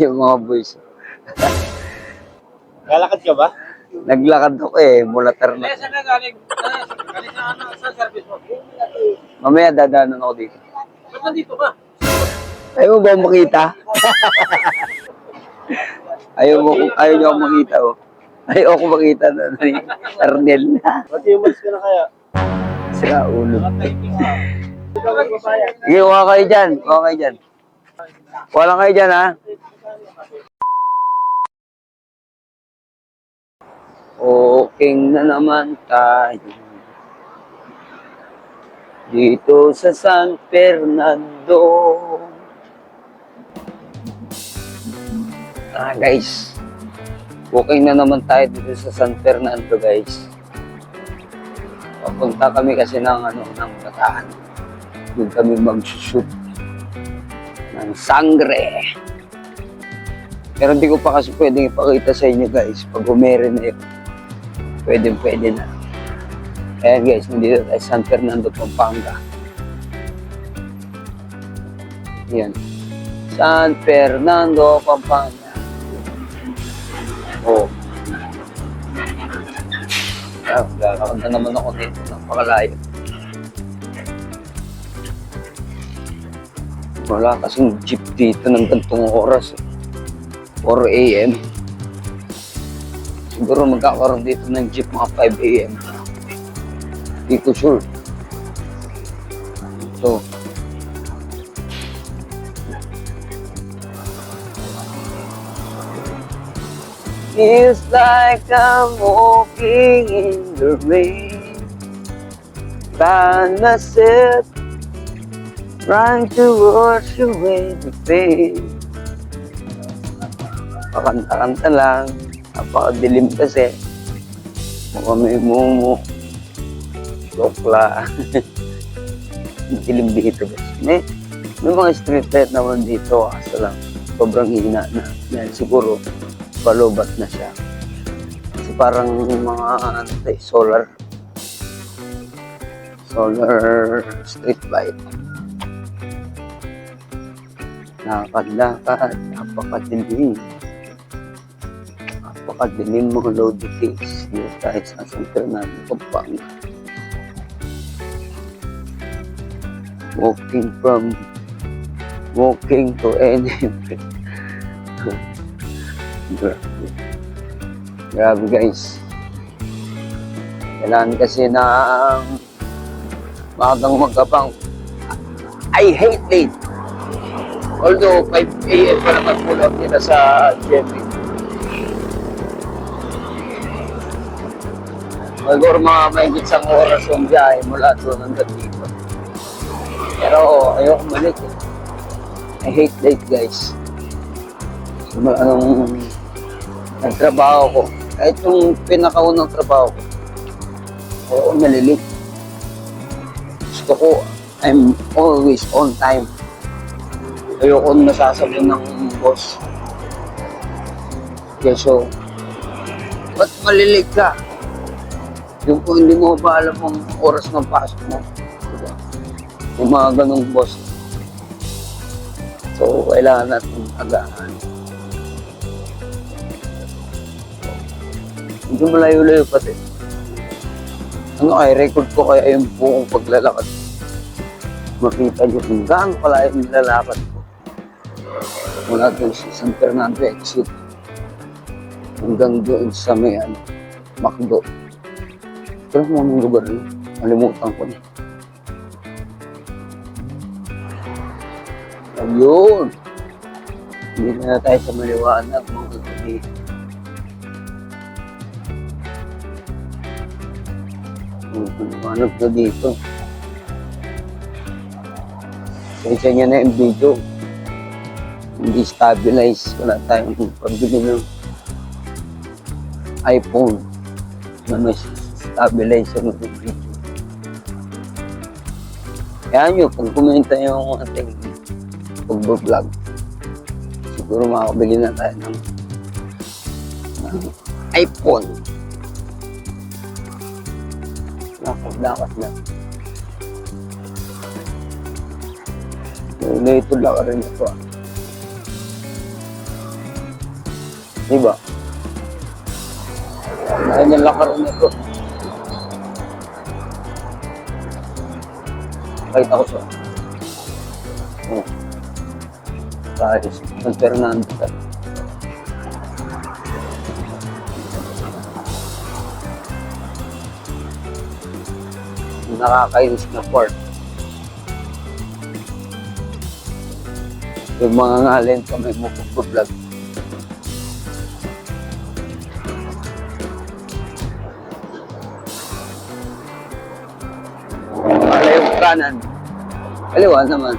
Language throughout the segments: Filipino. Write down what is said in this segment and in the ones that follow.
Yung mga boys. Lalakad ka ba? Naglakad ako eh, mula Ternate. Eh, saan ka galing? Galing sa ano? Sa service mo? Mamaya dadaanan ako dito. Ba't nandito ka? Ayaw mo ba makita? ayaw mo, ayaw niyo ako makita oh. Ayaw ako makita na ni Arnel na. Ba't yung mas ka na kaya? Sira ulo. Sige, kuha kayo dyan. Kuha kayo dyan. Kuha lang kayo dyan, ha? Okay na naman tayo. Dito sa San Fernando. Ah, guys. Booking na naman tayo dito sa San Fernando, guys. Papunta kami kasi ng ano, ng Bataan. Doon kami mag-shoot ng sangre. Pero hindi ko pa kasi pwedeng ipakita sa inyo guys pag umere na yun. Pwede, pwede na. Ayan guys, nandito tayo San Fernando, Pampanga. Yan. San Fernando, Pampanga. Oh. Ah, lalakad na naman ako dito. Napakalayo. Wala kasing jeep dito ng gantong oras. eh. 4 a.m. Siguro magkakaroon dito ng jeep mga 5 a.m. Hindi ko sure. So, Feels like I'm walking in the rain By myself Trying to wash away the pain Pakanta-kanta lang. Napakadilim kasi. Mukha may mumu. Dokla Dilim dito guys May, may mga street light naman dito Kaso lang. Sobrang hina na. Dahil siguro palubat na siya. Kasi parang mga eh, solar. Solar street light. Lakad-lakad, napakadilim. Napakadilim mga load case. Dito tayo sa San Fernando, Pampanga. Walking from, walking to anywhere. Grabe. Guys. Kailangan kasi na magang magkabang. I hate late. Although 5 a.m. pa naman pull out nila sa GMA. Siguro mga mahigit isang oras yung biyahe mula doon hanggang dito. Pero ayoko balik eh. I hate late guys. So, anong nagtrabaho ko. Kahit yung pinakaunang trabaho ko. Oo, nalilig. Gusto ko, I'm always on time ayoko nasasabi ng boss. Okay, so, ba't malilig ka? Yung kung hindi mo ba alam ang oras ng pasok mo. Diba? Yung mga ganong boss. So, kailangan natin agahan. Medyo malayo-layo pati. Ano kaya, record ko kaya yung buong paglalakad. Makita nyo kung gaano kalayo yung nilalakad ko mula doon sa San Fernando exit hanggang doon sa may ano, Macdo. Pero mo yung lugar yun. Nalimutan ko na. Ayun! Hindi na tayo sa maliwanag mga gabi. Maliwanag na dito. Kaysa niya na yung video hindi stabilize. Wala tayong pabili ng iPhone na may stabilizer ng video. Kaya nyo, pag kumenta yung ating pag-vlog, siguro makakabili na tayo ng, ng iPhone. Lakad-lakad na. Ito lang rin ito ah. Di ba? Ganyan lang karoon ito. Pakita ko siya. Oh. Guys, San Fernando. Nakakainis na port. Yung mga ngalin sa may vlog. Kanan. Kaliwa naman.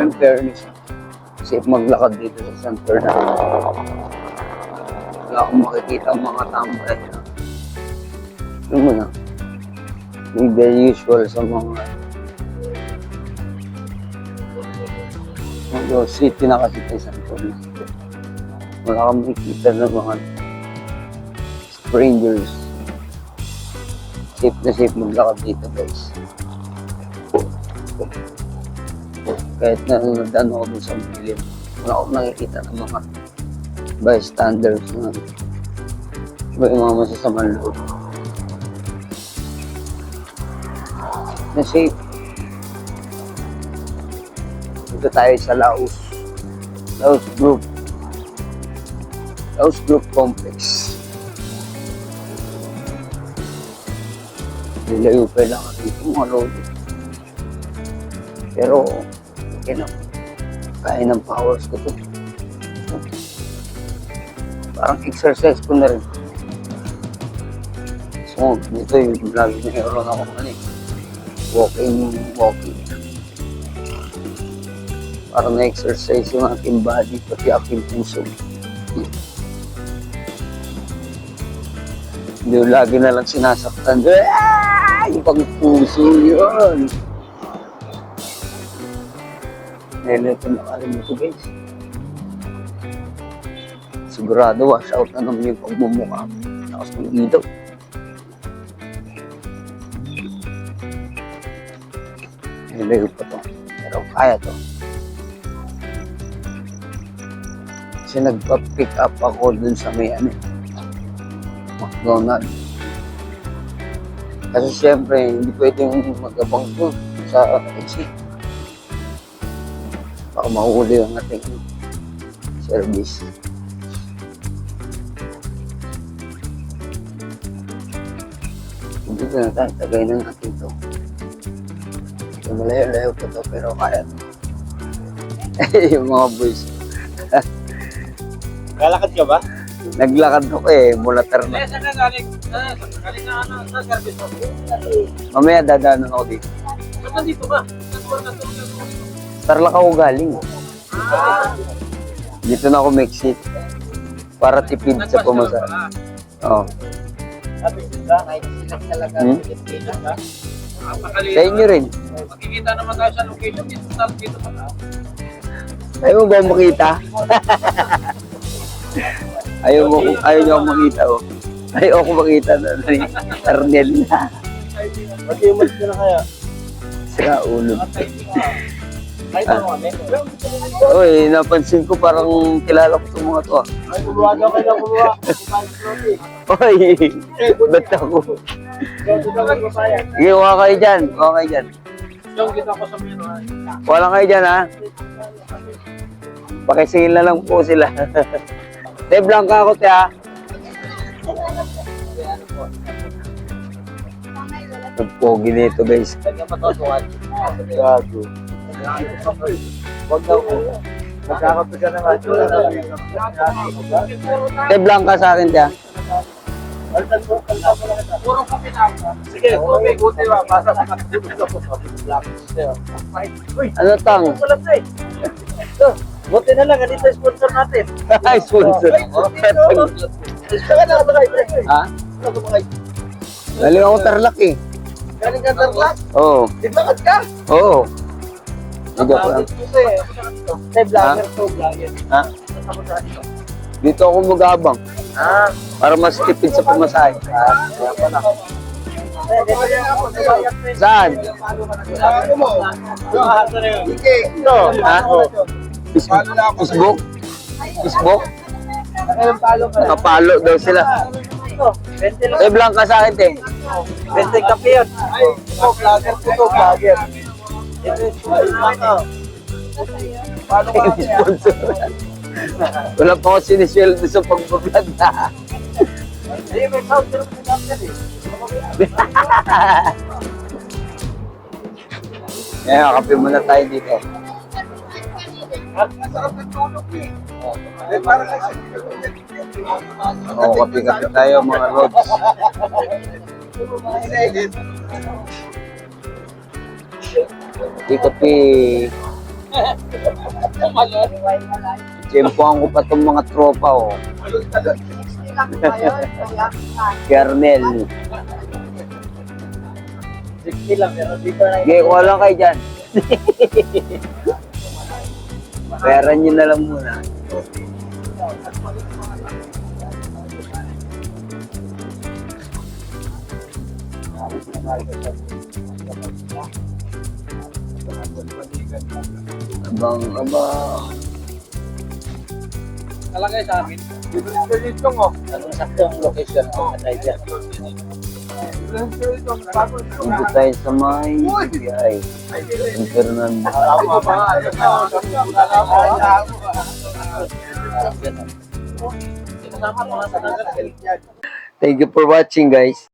In fairness, safe maglakad dito sa San Fernando. Wala akong makikita ang mga tambay. Ano mo na? Yung the usual sa mga Although city na kasi sa Fernando. Wala kang makikita ng mga strangers. Safe na safe maglakad dito guys. Kahit na nadaan ako dun sa milim, wala akong nakikita ng mga bystanders na iba yung mga masasamang loob. Na safe. Dito tayo sa Laos. Laos Group. Laos Group Complex. Nilayo pa lang dito mga lolo. Pero, okay na. Kaya ng powers ko to. Parang exercise ko na rin. So, dito yung lagi na meron ako ano eh. Walking, walking. Para na-exercise yung aking body, pati aking puso. Hindi lagi na lang sinasaktan. Ah! Ibang puso yun. Nilito na kalimuto guys. Sigurado wash out na naman yung pagmumukha. Tapos ng ilaw. Nilayo pa to. Pero kaya to. Kasi nagpa-pick up ako dun sa may ano, McDonald's. Kasi siyempre, hindi pwedeng mag-abang doon sa exit. Baka mahuli ang ating service. Hindi ko na tayo, tagay na natin to. So, malayo-layo pa to, pero kaya to. yung mga boys. Lalakad ka ba? Naglakad ako eh, mula na. Mamaya dadaanan ako dito. Ba't nandito ba? Na. Tarlac ako galing. Ah, Dito na ako exit. Para tipid sa pumasa. Oo. Talaga. Hmm? Sa inyo rin. Makikita naman tayo sa location dito sa dito pa. Ayaw mo ba makita? ayaw mo, ayaw niyo makita oh. Ayaw ako makita na ni Arnel na. Ba't yung mas na kaya? Sira ulo. Kahit ano. Uy, napansin ko parang kilala ko itong mga to ah. Ay, kuluwa daw kayo ng kuluwa. Uy, ba't ako? Sige, huwag kayo dyan. Huwag kayo dyan. Yung kita ko sa mino. Wala kayo dyan ha. Pakisingil na lang po sila. Te, blanca ako te ha. Nagpogi nito guys. Gago. Huwag daw ko. Magkakapit ka na nga. Te, blanca sa akin te ha. Puro kape na. Sige, tubig, buti ba? Basta sa. Uy, Ano tang? na Buti na lang, ganito sponsor natin. Sponsor. Na ha? Galing ako tarlak eh. Galing ka tarlak. Oo. Tiglakad ka. Oo. Ko lang. Say, vlogger to, vlogger. Ha? Dito ako magabang. Ah, Para mas tipid sa pamasahe. ah, kaya pala. Eh. Saan? Ito. Ha? Facebook? Facebook? Nakapalo daw sila. Ito, 20 lang. Blank ka sa akin, te. 20 kape yun. Ito, vlogger ko to, vlogger. Ito yung. Paano ka? Sponsor. Wala pa ako sinisweldo sa pagbablog na. Hindi, may sound din ako sa eh. Ngayon, kape muna tayo dito. At masarap ng tulog eh. Eh, parang kasi Oo, kape-kape tayo mga lods. Kape-kape. Tsempohan ko pa itong mga tropa, oh. Kernel. 60 lang, pero di pa na Sige, kuha lang kayo dyan. Pera nyo na lang muna. Abang, abang. Kalagay sa amin. Dito mo. Anong saktong location mo sa dyan? Punta tayo sa may ay San Fernando. Thank you for watching guys.